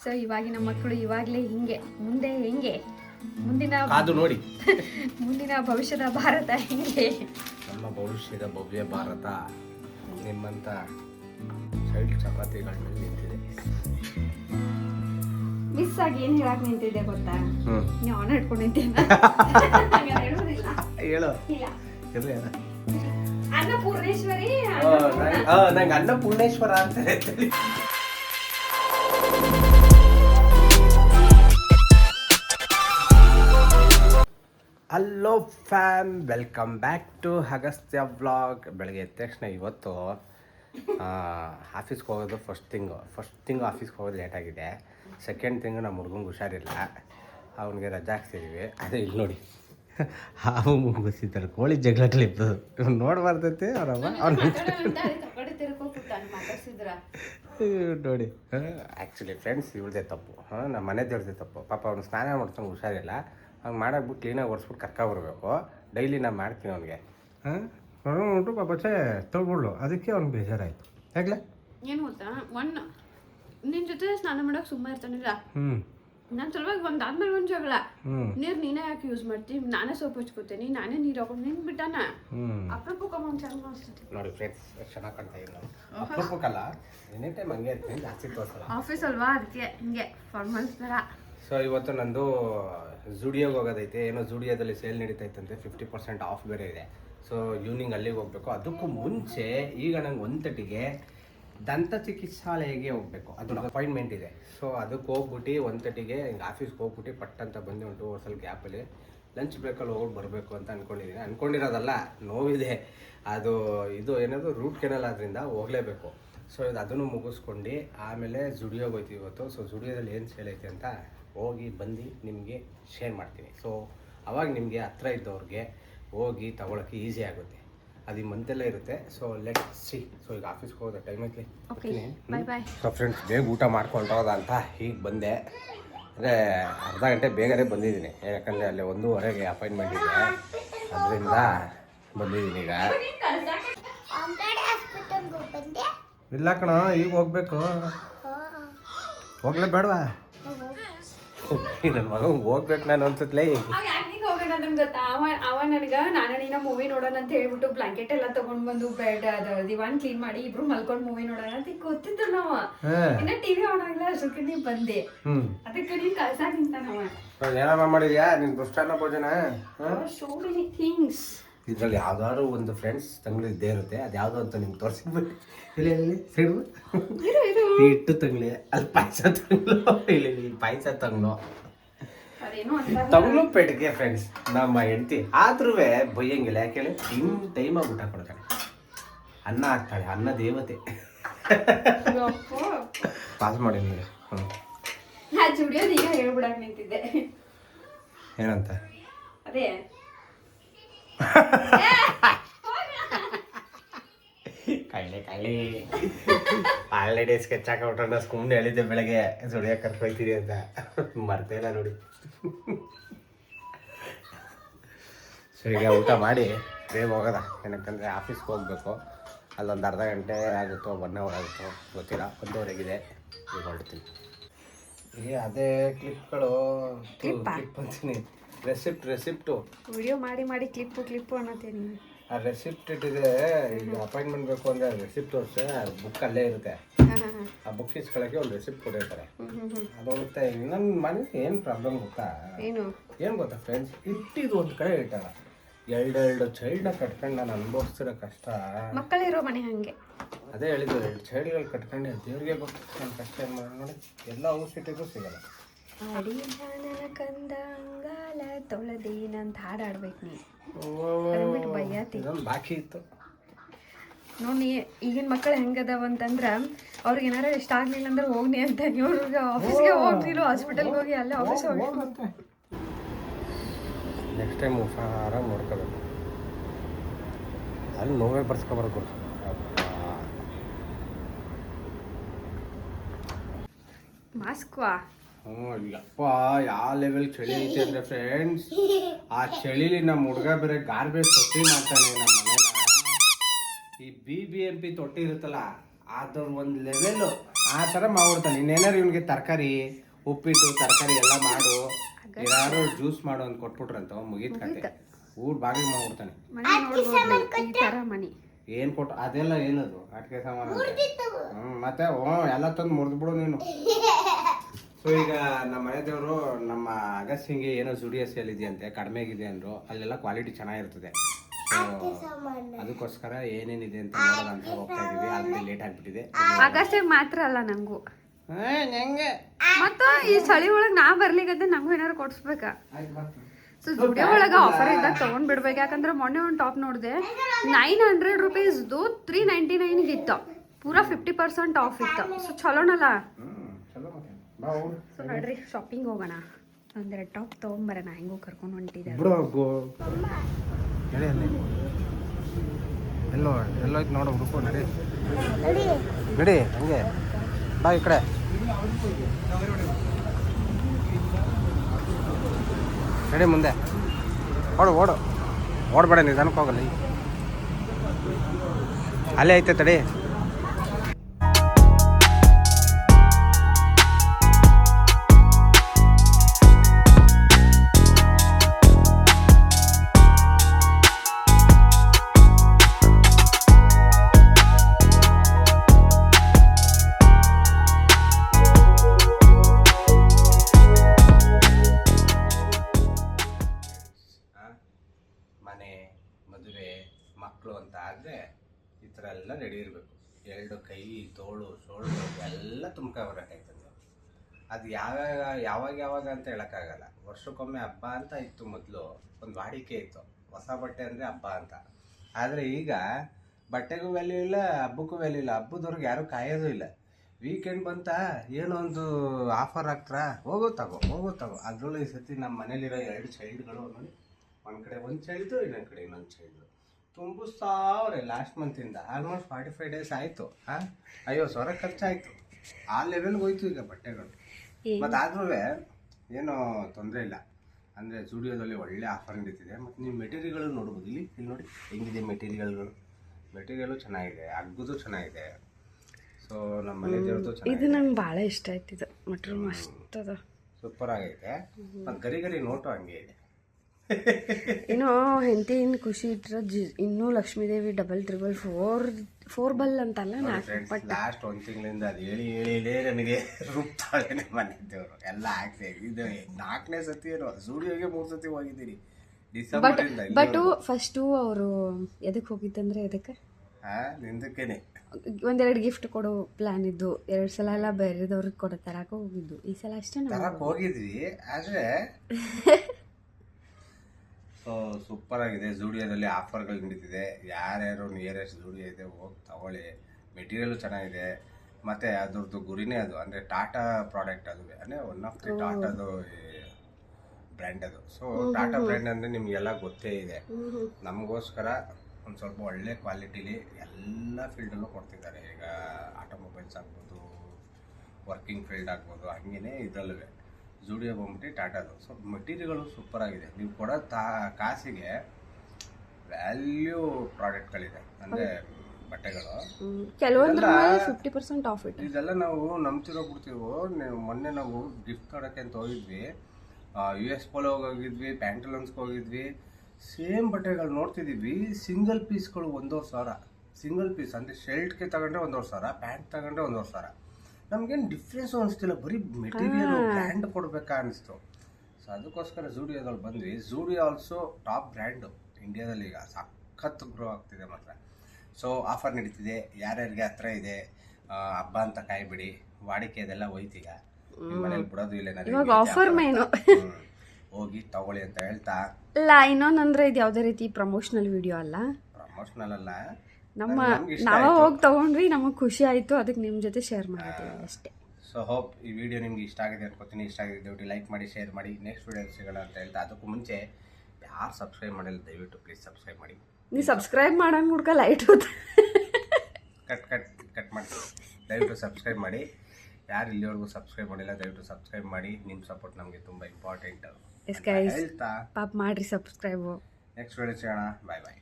So ಇವಾಗಿನ ಮಕ್ಕಳು ಇವಾಗಲೇ ಹಿಂಗೆ ಮುಂದೆ ಹೆಂಗೆ? ಮುಂದಿನ ಅದು ನೋಡಿ. ಮುಂದಿನ ಭವಿಷ್ಯದ ಭಾರತ ಹೆಂಗೆ? ನಮ್ಮ ಭವಿಷ್ಯದ ಭವ್ಯ ಭಾರತ ನಿಮ್ಮಂತ ಸೈಡ್ ಚಪಾತಿಗಳ ಮೇಲೆ ನಿಂತಿದೆ. ಮಿಸ್ ಆಗಿ ಏನ್ ಹೇಳಕ್ ನಿಂತಿದ್ದೆ ಗೊತ್ತಾ? ನೀ ನೀವು ಆನ್ ಇಟ್ಕೊಂಡು ಹೇಳೋದಿಲ್ಲ. ಹೇಳು. ಇಲ್ಲ. ಇರ್ಲಿ ಅಣ್ಣ. ಅನ್ನಪೂರ್ಣೇಶ್ವರಿ ನಂಗೆ ಅನ್ನಪೂರ್ಣೇಶ್ವರ ಅಂತ hello fam welcome back to Agastya vlog ಬೆಳಗ್ಗೆ ಎದ್ದ ತಕ್ಷಣ ಇವತ್ತು ಆಫೀಸ್ಗೆ ಹೋಗೋದು ಫಸ್ಟ್ ತಿಂಗು ಫಸ್ಟ್ ತಿಂಗು ಆಫೀಸ್ಗೆ ಹೋಗೋದು ಲೇಟಾಗಿದೆ ಸೆಕೆಂಡ್ ತಿಂಗು ನಮ್ಮ ಹುಡುಗಂಗೆ ಹುಷಾರಿಲ್ಲ. ಅವನಿಗೆ ರಜಾ ಹಾಕ್ಸಿದೀವಿ. ಅದೇ ಇಲ್ಲಿ ನೋಡಿ. ಹಾವು ಮುಗಿಸಿದ್ದಾರೆ ಕೋಳಿ ಜಗಳ ಇವ್ನು ನೋಡಬಾರ್ದೈತಿ ಅವ್ರಮ್ಮ ಅವ್ನು ನೋಡಿ. ಆ್ಯಕ್ಚುಲಿ ಫ್ರೆಂಡ್ಸ್ ಇವ್ರದೇ ತಪ್ಪು. ಹಾಂ ನಮ್ಮ ಮನೆದೇವ್ರದೇ ತಪ್ಪು. ಪಾಪ ಅವ್ನು ಸ್ನಾನ ಮಾಡ್ತಾನೆ ಹುಷಾರಿಲ್ಲ. ಹಂಗೆ ಮಾಡಾಕ್ಬಿಟ್ಟು ಕ್ಲೀನಾಗಿ ಒರೆಸ್ಬಿಟ್ಟು ಕರ್ಕ ಬರಬೇಕು. ಡೈಲಿ ನಾನು ಮಾಡ್ತೀನಿ ಅವ್ನಿಗೆ. ಹಾಂ? ಉಂಟು ಪಾಪ ಛೇ ತೊಳ್ಬಿಡ್ಲು. ಅದಕ್ಕೆ ಅವ್ನಿಗೆ ಬೇಜಾರಾಯಿತು. ಯಾಕಲೆ? ಏನು ಗೊತ್ತಾ? ಒನ್ ನಿನ್ನ ಜೊತೆ ಸ್ನಾನ ಮಾಡೋಕೆ ಸುಮ್ಮನೆ ಇರ್ತಾನಿಲ್ಲ ಹ್ಞೂ ನಾನು ಸಲುವಾಗಿ ಒಂದಾದ್ಮೇಲೆ ಒಂದು ಜಗಳ. ನೀರು ನೀರ್ ನೀನೇ ಯಾಕೆ ಯೂಸ್ ಮಾಡ್ತೀನಿ ನಾನೇ ಸೋಪ್ ಹಚ್ಕೋತೀನಿ ನಾನೇ ನೀರು ಹಾಕೊಂಡು ನಿನ್ ಬಿಟ್ಟಾನ? ಹ್ಞೂ ಅಪರೂಪಕ್ಕೆ ಒಂದ್ ಚೆನ್ನಾಗಿ ಅನಿಸ್ತೈತಿ ನೋಡಿ ಫ್ರೆಂಡ್ಸ್ ಚೆನ್ನಾಗಿ ಕಾಣ್ತಾ ಇಲ್ಲ ಅಪರೂಪಕ್ಕಲ್ಲ ಎನಿ ಟೈಮ್ ಹಂಗೆ ಇರ್ತೀನಿ ಜಾಸ್ತಿ ತೋರಿಸಲ್ಲ. ಆಫೀಸ್ ಅಲ್ವಾ? ಅದಕ್ಕೆ ಹಿಂಗೆ ಫಾರ್ಮಲ್ಸ್ ಥರ ಸೊ ಇವತ್ತು ನಂದು ಜುಡಿಯೋಗೆ ಹೋಗೋದೈತೆ ಏನೋ ಜುಡಿಯೋದಲ್ಲಿ ಸೇಲ್ ನಡೀತೈತಂತೆ ಫಿಫ್ಟಿ ಪರ್ಸೆಂಟ್ ಆಫ್ ಬೇರೆ ಇದೆ. ಸೊ ಈವ್ನಿಂಗ್ ಅಲ್ಲಿಗೆ ಹೋಗ್ಬೇಕು. ಅದಕ್ಕೂ ಮುಂಚೆ, ಈಗ ನಂಗೆ ಒಂದು ತಟ್ಟಿಗೆ ದಂತ ಚಿಕಿತ್ಸಾಲಯಗೆ ಹೋಗ್ಬೇಕು. ಅದು ಅಪಾಯಿಂಟ್ಮೆಂಟ್ ಇದೆ. ಸೊ ಅದಕ್ಕೆ ಹೋಗ್ಬಿಟ್ಟು ಒಂದು ತಟ್ಟಿಗೆ ಹಿಂಗೆ ಆಫೀಸ್ಗೆ ಹೋಗ್ಬಿಟ್ಟು ಪಟ್ ಅಂತ ಬಂದು ಒಂದು ಟೂ ಅವರ್ಸಲ್ಲಿ ಗ್ಯಾಪಲ್ಲಿ ಲಂಚ್ ಬ್ರೇಕಲ್ಲಿ ಹೋಗಿ ಬರಬೇಕು ಅಂತ ಅಂದ್ಕೊಂಡಿದ್ದೀನಿ ಅಂದ್ಕೊಂಡಿರೋದಲ್ಲ ನೋವಿದೆ. ಅದು, ಇದು ಏನದು ರೂಟ್ ಕೆನಲ್ ಆದ್ರಿಂದ ಹೋಗಲೇಬೇಕು. ಸೊ ಇದು ಅದನ್ನು ಮುಗಿಸ್ಕೊಂಡು ಆಮೇಲೆ ಜುಡಿಯೋಗೆ ಇವತ್ತು. ಸೊ ಜುಡಿಯೋದಲ್ಲಿ ಏನು ಸೇಲ್ ಐತೆ ಅಂತ ಹೋಗಿ ಬಂದು ನಿಮಗೆ ಶೇರ್ ಮಾಡ್ತೀನಿ. ಸೊ ಅವಾಗ ನಿಮಗೆ ಹತ್ರ ಇದ್ದವ್ರಿಗೆ ಹೋಗಿ ತಗೊಳಕ್ಕೆ ಈಸಿ ಆಗುತ್ತೆ. ಅದು ಈ ಮಂತೆಲ್ಲ ಇರುತ್ತೆ. ಸೊ ಲೆಟ್ ಸಿ ಸೊ ಈಗ ಆಫೀಸ್ಗೆ ಹೋದ ಟೈಮ್ ಐತಿ ಸೊ ಫ್ರೆಂಡ್ಸ್ ಬೇಗ ಊಟ ಮಾಡ್ಕೊಂಡು ಹೋದ ಅಂತ ಈಗ ಬಂದೆ. ಅಂದರೆ ಅರ್ಧ ಗಂಟೆ ಬೇಗನೆ ಬಂದಿದ್ದೀನಿ. ಯಾಕಂದರೆ ಅಲ್ಲಿ ಒಂದೂವರೆಗೆ ಅಪಾಯಿಂಟ್ಮೆಂಟ್ ಇದೆ. ಅದರಿಂದ ಬಂದಿದ್ದೀನಿ ಈಗ. ಇಲ್ಲ ಕಣ ಈಗ ಹೋಗ್ಬೇಕು. ಹೋಗ್ಲೇ ಬೇಡವಾ? ನನ್ನ ಮಗ ಹೋಗ್ಬೇಕು ನಾನು ಗೊತ್ತಾ? ಅವ ನನಗ ನಾನು ನೀನ ಮೂವಿ ನೋಡೋಣ ಅಂತ ಹೇಳ್ಬಿಟ್ಟು ಬ್ಲಾಂಕೆಟ್ ಎಲ್ಲ ತಗೊಂಡ್ ಬಂದು ಬೆಡ್ ಅದ ದಿವಾನ್ ಕ್ಲೀನ್ ಮಾಡಿ ಇಬ್ರು ಮಲ್ಕೊಂಡ್ ಮೂವಿ ನೋಡೋಣ ಅಂತ ಗೊತ್ತಿದ್ರು ನಾವ ಇನ್ನ ಟಿವಿ ಆನ್ ಆಗಲ್ಲ ಅಷ್ಟಕ್ಕೆ ನೀ ಬಂದೆ. ಅದಕ್ಕೆ ನೀನ್ ಕಳ್ಸಾಕ್ ನಿಂತಾನವ ಏನಮ್ಮ ಮಾಡಿದ್ಯಾ? ನಿನ್ ಮೃಷ್ಟಾನ್ನ ಭೋಜನ ಶೋ ಮೆನಿ ಥಿಂಗ್ಸ್ ಇದ್ರಲ್ಲಿ ಯಾವ್ದಾದ್ರು ಒಂದು ಫ್ರೆಂಡ್ಸ್ ತಂಗ್ಳು ಇದ್ದೇ ಇರುತ್ತೆ. ಅದು ಯಾವುದು ಅಂತ ನಿಮ್ಗೆ ತೋರಿಸಿದ್ಬಿಟ್ಟು. ಇಲ್ಲಿ ಇಲ್ಲಿ ಸಿಡು ಹಿಟ್ಟು ತಂಗ್ಳಿ ಅಲ್ಲಿ ಪಾಯಸ ತಂಗ್ಳು. ಇಲ್ಲಿ ಇಲ್ಲಿ ಪಾಯಸ ತಂಗ್ಳು. ತಂಗ್ಳು ಪೆಟ್ಟಿಗೆ ಫ್ರೆಂಡ್ಸ್ ನಮ್ಮ ಹೆಂಡತಿ. ಆದ್ರೂ ಬೈಯಂಗಿಲ್ಲ. ಯಾಕೆ ಹೇಳಿ ಇನ್ ಟೈಮಾಗಿ ಊಟ ಕೊಡ್ತಾಳೆ. ಅನ್ನ ಹಾಕ್ತಾಳೆ ಅನ್ನ ದೇವತೆ. ಪಾಸ್ ಮಾಡಿ ನಿಮಗೆ. ಹ್ಞೂ ನಾ ಜುಡಿಯೋದು ಹೇಳ್ಬಿಡಕ್ ನಿಂತಿದ್ದೆ. ಏನಂತ? ಅದೇ ಕಳ್ಳೆ ಕಳ್ಳಿ ಆಲ್ರೆಡಿ ಸ್ಕೆಚ್ ಹಾಕೊಂಡ್ರೆ ಸ್ಕೂಲ್ ಹೇಳಿದ್ದೆ ಬೆಳಗ್ಗೆ. ಸುಡಿಯೋಕೆ ಕರ್ಕೊಯ್ತೀರಿ ಅಂತ. ಮರ್ತೇ ಇಲ್ಲ ನೋಡಿ. ಸೊ ಈಗ ಊಟ ಮಾಡಿ ಬೇಗ ಹೋಗೋದ. ಏನಕ್ಕಂದರೆ ಆಫೀಸ್ಗೆ ಹೋಗ್ಬೇಕು. ಅಲ್ಲೊಂದು ಅರ್ಧ ಗಂಟೆ ಆಗುತ್ತೋ ಒನ್ ಅವರ್ ಆಗುತ್ತೋ ಗೊತ್ತಿಲ್ಲ. ಒಂದೂವರೆಗಿದೆ ಈಗ ಹೊರಡ್ತೀನಿ. ಏ ಅದೇ ಕ್ಲಿಪ್ಗಳು? ಕ್ಲಿಪ್ ಅಂತೀನಿ. ರೆಸಿಪ್ಟ್ ರೆಸಿಪ್ಟು ವಿಡಿಯೋ ಮಾಡಿ ಮಾಡಿ ಕ್ಲಿಪ್ಪು ಕ್ಲಿಪ್ಪು ಅನ್ನತ್ತೇನೆ ಆ ರೆಸಿಪ್ಟ್ ಇಟ್ಟಿದೆ ಈಗ ಅಪಾಯಿಂಟ್ಮೆಂಟ್ ಬೇಕು ಅಂದರೆ ರೆಸಿಪ್ಟ್ ತೋರಿಸಿ ಬುಕ್ ಅಲ್ಲೇ ಇರುತ್ತೆ. ಆ ಬುಕ್ ಇಸ್ಕೊಳ್ಳೋಕೆ ಒಂದು ರೆಸಿಪ್ಟ್ ಕೊಟ್ಟಿರ್ತಾರೆ ಅದು ಹೋಗುತ್ತೆ ನನ್ನ ಮನೆಗೆ ಏನು ಪ್ರಾಬ್ಲಮ್ ಗೊತ್ತಾ? ಏನು? ಏನು ಗೊತ್ತಾ ಫ್ರೆಂಡ್ಸ್ ಇಟ್ಟಿದ್ದು ಒಂದು ಕಡೆ ಇಟ್ಟಲ್ಲ. ಎರಡೆರಡು ಚೈಲ್ಡ್ನ ಕಟ್ಕೊಂಡು ನಾನು ಅನುಭವಿಸ್ತಿರೋ ಕಷ್ಟ. ಮಕ್ಕಳಿರೋ ಮನೆ ಹಂಗೆ. ಅದೇ ಹೇಳಿದ್ದು ಎರಡು ಚೈಲ್ಡ್ಗಳು ಕಟ್ಕೊಂಡು ದೇವ್ರಿಗೆ ಗೊತ್ತು ನನ್ನ ಕಷ್ಟ ಏನು ಮಾಡೋಣ ನೋಡಿ. ಎಲ್ಲ ಔಷಧಿಗೂ ಸಿಗಲ್ಲ. ಅಡಿಯಾನನ ಕಂದ ಅಂಗಾಲ ತೊಳೆದೇನಂತ ಹಾಡು ಆಡ್ಬೇಕು ನೀ ಬೈಯಾತಿ ಇದೊಂದು ಬಾಕಿ ಇತ್ತು. ನೋಡಿ ಈಗಿನ ಮಕ್ಕಳು ಹೆಂಗದಾವ ಅಂತಂದ್ರೆ ಅವ್ರಿಗೆ ಏನಾರ ಇಷ್ಟ ಆಗ್ಲಿಲ್ಲ ಅಂದ್ರೆ ಹೋಗ್ನಿ ಅಂತ ಇವ್ರಿಗೆ ಆಫೀಸ್ಗೆ ಹೋಗ್ಲಿಲ್ಲ ಹಾಸ್ಪಿಟಲ್ಗೆ ಹೋಗಿ ಅಲ್ಲೇ ಆಫೀಸ್ ಹೋಗಿ. ನೆಕ್ಸ್ಟ್ ಟೈಮ್ ಆರಾಮ್ ನೋಡ್ಕೋಬೇಕು. ಅಲ್ಲಿ ನೋವೇ ಬರ್ಸ್ಕೊಬಾರ್ದು ಮಾಸ್ಕ್ವಾ? ಹ್ಞೂ ಯಪ್ಪ ಯಾವ ಲೆವೆಲ್ ಚಳಿ ಐತೆ ಅಂದ್ರೆ ಫ್ರೆಂಡ್ಸ್ ಆ ಚಳಿಲಿ ನಮ್ಮ ಹುಡುಗ ಬೇರೆ ಗಾರ್ಬೇಜ್ ತೊಟ್ಟಿ ಮಾಡ್ತಾನೆ ನಮ್ಮ ಮನೇನ. ಈ ಬಿ ಬಿ ಎಂ ಪಿ ತೊಟ್ಟಿ ಇರುತ್ತಲ್ಲ ಅದ್ರ ಒಂದು ಲೆವೆಲ್ಲು ಆ ಥರ ಮಾಡ್ಬಿಡ್ತಾನೆ. ಇನ್ನೇನಾರು ಇವನಿಗೆ ತರಕಾರಿ ಉಪ್ಪಿಟ್ಟು ತರಕಾರಿ ಎಲ್ಲ ಮಾಡು. ಯಾರು ಜ್ಯೂಸ್ ಮಾಡು ಅಂತ ಕೊಟ್ಬಿಟ್ರಂತ ಮುಗೀತ್ ಕತೆ. ಊರ್ ಬಾಗಿಲು ಮಾಡ್ಬಿಡ್ತಾನೆ. ಏನ್ ಕೊಟ್ಟು ಅದೆಲ್ಲ ಏನದು? ಅಟ್ಕೆ ಸಾಮಾನು ಅಂತೆ. ಹ್ಮ್ ಮತ್ತೆ ಓ ಎಲ್ಲ ತಂದು ಮುರಿದ್ಬಿಡು ನೀನು. ಸೊ ಈಗ ನಮ್ಮ ಮನೆ ದೇವರು ನಮ್ಮ ಅಗಸ್ಟಿಂಗ್ ಏನೋ ಜುಡಿಯೋ ಸೇಲ್ ಇದೆಯಂತೆ ಕಡಿಮೆ ಇದೆ ಅಂದ್ರು ಅಲ್ಲೆಲ್ಲ ಕ್ವಾಲಿಟಿ ಚೆನ್ನಾಗಿರ್ತದೆ. ಸೊ ಅದಕ್ಕೋಸ್ಕರ ಏನೇನಿದೆ ಅಂತ ನೋಡೋಣ ಅಂತ ಹೋಗ್ತಾ ಇದೀವಿ. ಅಲ್ಲಿ ಲೇಟ್ ಆಗ್ಬಿಟ್ಟಿದೆ. ಆಗಸ್ಟಿಗೆ ಮಾತ್ರ ಅಲ್ಲ ನಂಗೂ. ಹೆಂಗೆ? ಮತ್ತ ಈ ಚಳಿ ಒಳಗೆ ನಾ ಬರ್ಲಿಕ್ಕಂತ ನಂಗೂ ಏನಾರು ಕೊಡ್ಸ್ಬೇಕಾ. ಸೊ ಜುಡಿಯೋ ಒಳಗ ಆಫರ್ ಇದ್ದಾಗ ತಗೊಂಡ್ ಬಿಡ್ಬೇಕು ಯಾಕಂದ್ರೆ ಮೊನ್ನೆ ಒಂದು ಟಾಪ್ ನೋಡಿದೆ ನೈನ್ ಹಂಡ್ರೆಡ್ ರುಪೀಸ್ದು ತ್ರೀ ನೈಂಟಿ ನೈನ್ಗೆ ಇತ್ತು. ಪೂರಾ ಫಿಫ್ಟಿ ಪರ್ಸೆಂಟ್ ಆಫ್ ಇತ್ತು. ಸೊ ಚಲೋನಲ್ಲ ಹ್ಮ್ ಚಲೋ ಮತ್ತೆ ಬಾ ಹೋಗು. ಸೊ ನೋಡ್ರಿ ಶಾಪಿಂಗ್ ಹೋಗೋಣ. ಒಂದೆರಡು ಟಾಪ್ ತೊಗೊಂಬರೋಣ. ಹೆಂಗೋ ಕರ್ಕೊಂಡು ಹೊಂಟಿದೆ ಎಲ್ಲೋ ಎಲ್ಲೋಯ್ತು ನೋಡು ಹುಡುಕು ನಡಿ. ನಡಿ ಹಂಗೆ. ಬಾ ಈ ಕಡೆ. ನಡಿ ಮುಂದೆ. ಓಡು ಓಡು. ಓಡಬೇಡ ನಿಧಾನಕ್ಕೆ ಹೋಗಲ್ಲ. ಅಲ್ಲೇ ಐತೆ ತಡಿ. ಎಲ್ಲ ರೆಡಿ ಇರಬೇಕು ಎರಡು ಕೈ, ತೋಳು ಸೋಳು ಎಲ್ಲ ತುಂಬ್ಕೊಬರಕಾಯ್ತದೆ ಅದು ಯಾವಾಗ ಯಾವಾಗ ಯಾವಾಗ ಅಂತ ಹೇಳೋಕ್ಕಾಗಲ್ಲ. ವರ್ಷಕ್ಕೊಮ್ಮೆ ಹಬ್ಬ ಅಂತ ಇತ್ತು ಮೊದಲು. ಒಂದು ವಾಡಿಕೆ ಇತ್ತು. ಹೊಸ ಬಟ್ಟೆ ಅಂದರೆ ಹಬ್ಬ ಅಂತ. ಆದರೆ ಈಗ ಬಟ್ಟೆಗೂ ವ್ಯಾಲ್ಯೂ ಇಲ್ಲ, ಹಬ್ಬಕ್ಕೂ ವ್ಯಾಲ್ಯೂ ಇಲ್ಲ. ಹಬ್ಬದವ್ರಿಗೆ ಯಾರೂ ಕಾಯೋದು ಇಲ್ಲ. ವೀಕೆಂಡ್ ಬಂತ, ಏನೋ ಒಂದು ಆಫರ್ ಹಾಕ್ತಾರ, ಹೋಗೋ ತಗೋ ಹೋಗೋ ತಗೋ. ಅದರಲ್ಲೂ ಈ ಸತಿ ನಮ್ಮ ಮನೇಲಿರೋ ಎರಡು ಚೈಲ್ಡ್ಗಳು ನೋಡಿ ಒಂದು ಕಡೆ ಒಂದು ಚೈಲ್ಡು ಇನ್ನೊಂದು ಕಡೆ ಇನ್ನೊಂದು ಚೈಲ್ಡು ತುಂಬಿಸ್ತಾವ್ರೆ ಲಾಸ್ಟ್ ಮಂತಿಂದ ಆಲ್ಮೋಸ್ಟ್ ಫಾರ್ಟಿ ಫೈವ್ ಡೇಸ್ ಆಯಿತು. ಅಯ್ಯೋ ಐವತ್ತು ಸಾವಿರ ಖರ್ಚಾಯಿತು. ಆ ಲೆವೆಲ್ಗೆ ಹೋಯ್ತು ಈಗ ಬಟ್ಟೆಗಳು. ಮತ್ತು ಆದ್ರೂ ಏನೂ ತೊಂದರೆ ಇಲ್ಲ. ಅಂದರೆ ಸ್ಟುಡಿಯೋದಲ್ಲಿ ಒಳ್ಳೆ ಆಫರ್ ನಡೀತಿದೆ. ಮತ್ತು ನೀವು ಮೆಟೀರಿಯಲ್ಗಳು ನೋಡ್ಬೋದು. ಇಲ್ಲಿ ಇಲ್ಲಿ ನೋಡಿ ಹೆಂಗಿದೆ ಮೆಟೀರಿಯಲ್ಗಳು ಮೆಟೀರಿಯಲು ಚೆನ್ನಾಗಿದೆ ಅಗ್ಗದು ಚೆನ್ನಾಗಿದೆ. ಸೊ ನಮ್ಮ ಮನೆ ದೇವ್ರದ್ದು ಇದು ನಮ್ಗೆ ನಂಗೆ ಭಾಳ ಇಷ್ಟ ಆಯ್ತು ಇದು. ಮಟ್ರ್ ಮಸ್ತ್ ಅದ. ಸೂಪರ್ ಆಗೈತೆ. ಮತ್ತು ಗರಿ ಗರಿ ನೋಟು ಹಂಗೆ ಇದೆ. ಇನ್ನು ಹೆಂಡತಿನ ಖುಷಿ ಇಟ್ರ ಜಿ ಇನ್ನೂ Lakshmidevi double triple four four ಬಲ್ ಅಂತಲ್ಲ ನಾಲ್ಕು ಬಟ್ ಲಾಸ್ಟ್ ಒಂದು ತಿಂಗಳಿಂದ ಅದು ಹೇಳಿ ಹೇಳಿ ಹೇಳಿ ನನಗೆ ರುಬ್ತಾಳೆ ಮನೆ ದೇವರು ಎಲ್ಲ ಆಗ್ತದೆ ಇದು. ನಾಲ್ಕನೇ ಸತಿ ಏನೋ ಸ್ಟುಡಿಯೋಗೆ ಮೂರು ಸತಿ ಹೋಗಿದ್ದೀರಿ. ಬಟ್ ಬಟ್ ಫಸ್ಟು ಅವರು ಎದಕ್ಕೆ ಹೋಗಿದ್ದಂದ್ರೆ ಎದಕ್ಕೆ? ನಿಂದಕ್ಕೇನೆ. ಒಂದೆರಡು ಗಿಫ್ಟ್ ಕೊಡೋ ಪ್ಲಾನ್ ಇದ್ದು ಎರಡು ಸಲ ಎಲ್ಲ ಬೇರೆದವ್ರಿಗೆ ಕೊಡೋ ತರಕ ಹೋಗಿದ್ದು. ಈ ಸಲ ಅಷ್ಟೇ ನಾವು ಹೋಗಿದ್ವಿ ಆದ್ರೆ ಸೂಪರ್ ಆಗಿದೆ. ಜೂಡಿಯೋದಲ್ಲಿ ಆಫರ್ಗಳು ನಡೀತಿದೆ ಯಾರ್ಯಾರು ನಿಯರೆಸ್ಟ್ ಜೂಡಿಯೋ ಇದೆ ಹೋಗಿ ತಗೊಳ್ಳಿ. ಮೆಟೀರಿಯಲ್ ಚೆನ್ನಾಗಿದೆ. ಮತ್ತೆ ಅದ್ರದ್ದು ಗುರಿನೇ ಅದು. ಅಂದ್ರೆ ಟಾಟಾ ಪ್ರಾಡಕ್ಟ್ ಅದು. ಅಂದರೆ ಒನ್ ಆಫ್ ದಿ ಟಾಟಾದು ಬ್ರ್ಯಾಂಡ್ ಅದು. ಸೊ ಟಾಟಾ ಬ್ರ್ಯಾಂಡ್ ಅಂದ್ರೆ ನಿಮಗೆಲ್ಲ ಗೊತ್ತೇ ಇದೆ. ನಮಗೋಸ್ಕರ ಒಂದು ಸ್ವಲ್ಪ ಒಳ್ಳೆ ಕ್ವಾಲಿಟಿಲಿ ಎಲ್ಲ ಫೀಲ್ಡಲ್ಲೂ ಕೊಡ್ತಿದ್ದಾರೆ. ಈಗ ಆಟೋಮೊಬೈಲ್ಸ್ ಆಗ್ಬೋದು ವರ್ಕಿಂಗ್ ಫೀಲ್ಡ್ ಆಗ್ಬೋದು ಹಾಗೇ ಇದರಲ್ಲೂ ಜೂಡಿಯೋ ಬಂದ್ಬಿಟ್ಟು ಟಾಟಾದು ಸೊ ಮೆಟೀರಿಯಲ್ಗಳು ಸೂಪರ್ ಆಗಿದೆ. ನೀವು ಕೊಡೋ ತಾ ಕಾಸಿಗೆ ವ್ಯಾಲ್ಯೂ ಪ್ರಾಡಕ್ಟ್ಗಳಿದೆ ಅಂದರೆ ಬಟ್ಟೆಗಳು. ಕೆಲವೊಂದ್ರ ಫಿಫ್ಟಿ ಪರ್ಸೆಂಟ್ ಆಫ್ ಇಟ್ ಇದೆಲ್ಲ ನಾವು ನಂಬ್ತಿರೋ ಬಿಡ್ತೀವಿ? ನೀವು ಮೊನ್ನೆ ನಾವು ಗಿಫ್ಟ್ ಕೊಡೋಕ್ಕೆ ಅಂತ ಹೋಗಿದ್ವಿ. ಯು ಎಸ್ ಪೋಲೋ ಹೋಗಿದ್ವಿ ಪ್ಯಾಂಟಲನ್ಸ್ಗೆ ಹೋಗಿದ್ವಿ. ಸೇಮ್ ಬಟ್ಟೆಗಳು ನೋಡ್ತಿದ್ದೀವಿ ಸಿಂಗಲ್ ಪೀಸ್ಗಳು ಒಂದೂವರೆ ಸಾವಿರ. ಸಿಂಗಲ್ ಪೀಸ್ ಅಂದರೆ ಶರ್ಟ್ಗೆ ತಗೊಂಡ್ರೆ ಒಂದೂವರೆ ಸಾವಿರ ಪ್ಯಾಂಟ್ ತಗೊಂಡ್ರೆ ಒಂದೂವರೆ ಸಾವಿರ. ನಮ್ಗೇನು ಡಿಫ್ರೆನ್ಸು ಅನಿಸ್ತಿಲ್ಲ. ಬರೀ ಮೆಟೀರಿಯಲ್ ಬ್ರ್ಯಾಂಡ್ ಕೊಡಬೇಕಾ ಅನಿಸ್ತು. ಸೊ ಅದಕ್ಕೋಸ್ಕರ ಝೂಡಿಯೋದಲ್ಲಿ ಬಂದ್ವಿ. ಝೂಡಿಯೋ ಆಲ್ಸೋ ಟಾಪ್ ಬ್ರ್ಯಾಂಡು ಇಂಡಿಯಾದಲ್ಲಿ ಈಗ ಸಖತ್ ಗ್ರೋ ಆಗ್ತಿದೆ ಮಾತ್ರ. ಸೊ ಆಫರ್ ನಡೀತಿದೆ. ಯಾರ್ಯಾರಿಗೆ ಹತ್ರ ಇದೆ ಹಬ್ಬ ಅಂತ ಕಾಯ್ಬಿಡಿ. ವಾಡಿಕೆ ಅದೆಲ್ಲ ಹೋಯ್ತೀಗ. ಮನೇಲಿ ಬಿಡೋದು ಇಲ್ಲ ಆಫರ್ ಮೇನು ಹೋಗಿ ತಗೊಳ್ಳಿ ಅಂತ ಹೇಳ್ತಾ. ಇಲ್ಲ ಇನ್ನೊಂದಂದ್ರೆ ಇದು ಯಾವುದೇ ರೀತಿ ಪ್ರಮೋಷನಲ್ ವಿಡಿಯೋ ಅಲ್ಲ? ಪ್ರಮೋಷನಲ್ ಅಲ್ಲ. ನಮ್ಮ ನಾವ. ಹೋಗಿ ತಗೊಂಡ್ವಿ ನಮಗೆ ಖುಷಿ ಆಯ್ತು ಅದಕ್ಕೆ ನಿಮ್ಮ ಜೊತೆ ಶೇರ್ ಮಾಡಿದ್ದೀವಿ ಅಷ್ಟೇ. ಸೊ ಹೋಪ್ ಈ ವಿಡಿಯೋ ನಿಮ್ಗೆ ಇಷ್ಟ ಆಗಿದೆ ಅನ್ಕೋತೀನಿ. ಇಷ್ಟ ಆಗಿದೆ ದಯವಿಟ್ಟು ಲೈಕ್ ಮಾಡಿ ಶೇರ್ ಮಾಡಿ. ನೆಕ್ಸ್ಟ್ ವಿಡಿಯೋ ಸಿಗೋಣ ಅಂತ ಹೇಳ್ತಾ ಅದಕ್ಕೂ ಮುಂಚೆ ಯಾರು ಸಬ್ಸ್ಕ್ರೈಬ್ ಮಾಡಿಲ್ಲ ದಯವಿಟ್ಟು ಪ್ಲೀಸ್ ಸಬ್ಸ್ಕ್ರೈಬ್ ಮಾಡಿ. ನೀವು ಸಬ್ಸ್ಕ್ರೈಬ್ ಮಾಡೋಂಗೆ ಹುಡ್ಕ ಲೈಟ್ ಕಟ್ ಕಟ್ ಕಟ್ ಮಾಡಿ. ದಯವಿಟ್ಟು ಸಬ್ಸ್ಕ್ರೈಬ್ ಮಾಡಿ. ಯಾರು ಇಲ್ಲಿವರೆಗೂ ಸಬ್ಸ್ಕ್ರೈಬ್ ಮಾಡಿಲ್ಲ ದಯವಿಟ್ಟು ಸಬ್ಸ್ಕ್ರೈಬ್ ಮಾಡಿ. ನಿಮ್ಮ ಸಪೋರ್ಟ್ ನಮಗೆ ತುಂಬ ಇಂಪಾರ್ಟೆಂಟ್. ಹೇಳ್ತಾ. ಪಾಪ ಮಾಡ್ರಿ ಸಬ್ಸ್ಕ್ರೈಬು ನೆಕ್ಸ್ಟ್ ವಿಡಿಯೋ ಸಿಗೋಣ. ಬಾಯ್ ಬಾಯ್